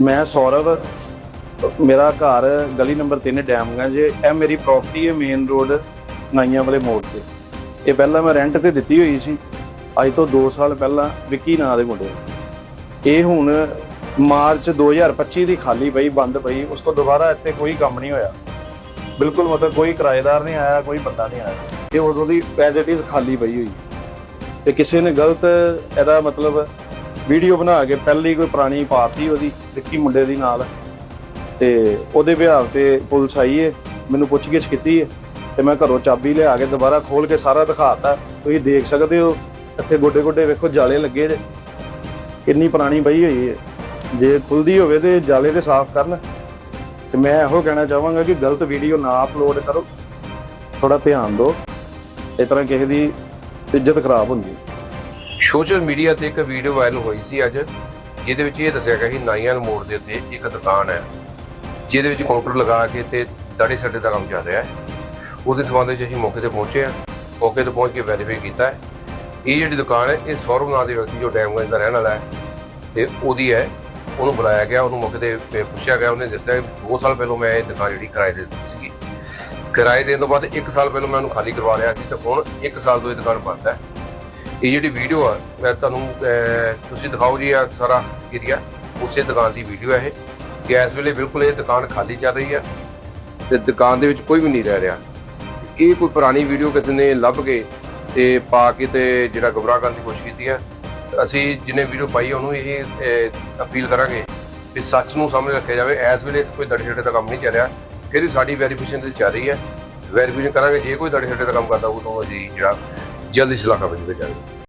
ਮੈਂ ਸੌਰਵ, ਮੇਰਾ ਘਰ ਗਲੀ ਨੰਬਰ 3 ਡੈਮਗੰਜ, ਇਹ ਮੇਰੀ ਪ੍ਰਾਪਰਟੀ ਹੈ ਮੇਨ ਰੋਡ ਨਾਈਆਂ ਵਾਲੇ ਮੋੜ ਤੇ। ਇਹ ਪਹਿਲਾਂ ਮੈਂ ਰੈਂਟ ਤੇ ਦਿੱਤੀ ਹੋਈ ਸੀ। ਅੱਜ ਤੋਂ 2 ਸਾਲ ਪਹਿਲਾਂ ਵਿੱਕੀ ਨਾਂ ਦੇ ਮੁੰਡੇ ਇਹ ਹੁਣ ਮਾਰਚ 2025 ਦੀ ਖਾਲੀ ਪਈ, ਬੰਦ ਪਈ, ਉਸ ਤੋਂ ਦੁਬਾਰਾ ਇੱਥੇ ਕੋਈ ਕੰਮ ਨਹੀਂ ਹੋਇਆ। ਬਿਲਕੁਲ ਮਤਲਬ ਕੋਈ ਕਿਰਾਏਦਾਰ ਨਹੀਂ ਆਇਆ, ਕੋਈ ਬੰਦਾ ਨਹੀਂ ਆਇਆ। ਇਹ ਉਦੋਂ ਦੀ ਐਜ਼ ਇਟ ਇਜ਼ ਖਾਲੀ ਪਈ ਹੋਈ। ਤੇ ਕਿਸੇ ਨੇ ਗਲਤ ਇਹਦਾ ਮਤਲਬ ਵੀਡੀਓ ਬਣਾ ਕੇ ਪਹਿਲੀ ਕੋਈ ਪੁਰਾਣੀ ਪਾਤੀ ਉਹਦੀ ਵਿੱਕੀ ਮੁੰਡੇ ਦੀ ਨਾਲ। ਤੇ ਉਹਦੇ ਵਿਆਹ ਤੇ ਪੁਲਿਸ ਆਈ ਏ, ਮੈਨੂੰ ਪੁੱਛਗਿੱਛ ਕੀਤੀ ਏ, ਤੇ ਮੈਂ ਘਰੋਂ ਚਾਬੀ ਲਿਆ ਕੇ ਦੁਬਾਰਾ ਖੋਲ ਕੇ ਸਾਰਾ ਦਿਖਾਤਾ। ਤੁਸੀਂ ਦੇਖ ਸਕਦੇ ਹੋ, ਇੱਥੇ ਗੋਡੇ ਗੋਡੇ ਵੇਖੋ, ਜਾਲੇ ਲੱਗੇ ਜੇ। ਕਿੰਨੀ ਪੁਰਾਣੀ ਪਈ ਹੋਈ ਏ। ਜੇ ਖੁੱਲਦੀ ਹੋਵੇ ਤੇ ਜਾਲੇ ਤੇ ਸਾਫ਼ ਕਰਨ। ਤੇ ਮੈਂ ਇਹੋ ਕਹਿਣਾ ਚਾਹਾਂਗਾ ਕਿ ਗਲਤ ਵੀਡੀਓ ਨਾ ਅਪਲੋਡ ਕਰੋ। ਥੋੜਾ ਧਿਆਨ ਦਿਓ। ਇਸ ਤਰ੍ਹਾਂ ਕਿਸੇ ਦੀ ਇੱਜ਼ਤ ਖਰਾਬ ਹੁੰਦੀ ਹੈ ਸੋਸ਼ਲ ਮੀਡੀਆ ਤੇ ਇੱਕ ਵੀਡੀਓ ਵਾਇਰਲ ਹੋਈ ਸੀ ਅੱਜ, ਜਿਹਦੇ ਵਿੱਚ ਇਹ ਦੱਸਿਆ ਗਿਆ ਸੀ ਨਾਈਆਂ ਮੋੜ ਦੇ ਉੱਤੇ ਇੱਕ ਦੁਕਾਨ ਹੈ, ਜਿਹਦੇ ਵਿੱਚ ਕਾਊਂਟਰ ਲਗਾ ਕੇ ਤੇ ਦਾੜੀ ਸੱਟੇ ਦਾ ਕੰਮ ਚੱਲ ਰਿਹਾ ਹੈ। ਉਹਦੇ ਸਬੰਧ ਵਿੱਚ ਅਸੀਂ ਮੌਕੇ ਤੇ ਪਹੁੰਚੇ ਹਾਂ, ਮੌਕੇ ਤੇ ਪਹੁੰਚ ਕੇ ਵੈਰੀਫਾਈ ਕੀਤਾ ਹੈ। ਇਹ ਜਿਹੜੀ ਦੁਕਾਨ ਹੈ, ਇਹ ਸੌਰਵ ਨਾਂ ਦੇ ਵਿਅਕਤੀ ਜੋ ਡੈਮਗੰਜ ਦਾ ਰਹਿਣ ਵਾਲਾ ਹੈ, ਤੇ ਉਹਦੀ ਹੈ, ਉਹਨੂੰ ਬੁਲਾਇਆ ਗਿਆ, ਉਹਨੂੰ ਮੌਕੇ ਤੇ ਪੁੱਛਿਆ ਗਿਆ, ਉਹਨੇ ਦੱਸਿਆ ਕਿ 2 ਸਾਲ ਪਹਿਲਾਂ ਮੈਂ ਇਹ ਦੁਕਾਨ ਜਿਹੜੀ ਕਿਰਾਏ ਦੇ ਦਿੱਤੀ ਸੀਗੀ। ਕਿਰਾਏ ਦੇਣ ਤੋਂ ਬਾਅਦ 1 ਸਾਲ ਪਹਿਲਾਂ ਮੈਂ ਉਹਨੂੰ ਖਾਲੀ ਕਰਵਾ ਲਿਆ ਸੀ, ਤੇ ਹੁਣ 1 ਸਾਲ ਤੋਂ ਇਹ ਦੁਕਾਨ ਬੰਦ ਹੈ। ਇਹ ਜਿਹੜੀ ਵੀਡੀਓ ਆ, ਮੈਂ ਤੁਹਾਨੂੰ ਤੁਸੀਂ ਦਿਖਾਓ ਜੀ ਆ ਸਾਰਾ ਏਰੀਆ ਉਸੇ ਦੁਕਾਨ ਦੀ ਵੀਡੀਓ ਹੈ ਇਹ। ਕਿ ਇਸ ਵੇਲੇ ਬਿਲਕੁਲ ਇਹ ਦੁਕਾਨ ਖਾਲੀ ਚੱਲ ਰਹੀ ਆ ਤੇ ਦੁਕਾਨ ਦੇ ਵਿੱਚ ਕੋਈ ਵੀ ਨਹੀਂ ਰਹਿ ਰਿਹਾ। ਇਹ ਕੋਈ ਪੁਰਾਣੀ ਵੀਡੀਓ ਕਿਸੇ ਨੇ ਲੱਭ ਕੇ ਤੇ ਪਾ ਕੇ ਤੇ ਜਿਹੜਾ ਗੁੰਮਰਾਹ ਕਰਨ ਦੀ ਕੋਸ਼ਿਸ਼ ਕੀਤੀ ਹੈ ਅਸੀਂ ਜਿਹਨੇ ਵੀਡੀਓ ਪਾਈ ਉਹਨੂੰ ਇਹ ਅਪੀਲ ਕਰਾਂਗੇ ਕਿ ਸੱਚ ਨੂੰ ਸਾਹਮਣੇ ਰੱਖਿਆ ਜਾਵੇ। ਇਸ ਵੇਲੇ ਕੋਈ ਦੜੀ ਛੱਡੇ ਦਾ ਕੰਮ ਨਹੀਂ ਚੱਲ ਰਿਹਾ। ਫਿਰ ਵੀ ਸਾਡੀ ਵੈਰੀਫਿਕੇਸ਼ਨ ਤੇ ਚੱਲ ਰਹੀ ਹੈ ਵੈਰੀਫਿਕੇਸ਼ਨ ਕਰਾਂਗੇ, ਜੇ ਕੋਈ ਦੜੀ ਛੱਡੇ ਦਾ ਕੰਮ ਕਰਦਾ ਉਹ ਤੋਂ ਅਸੀਂ ਜਿਹੜਾ ਜਲਦੀ ਸਲਾਖਾ ਬਣ ਜਾਵੇ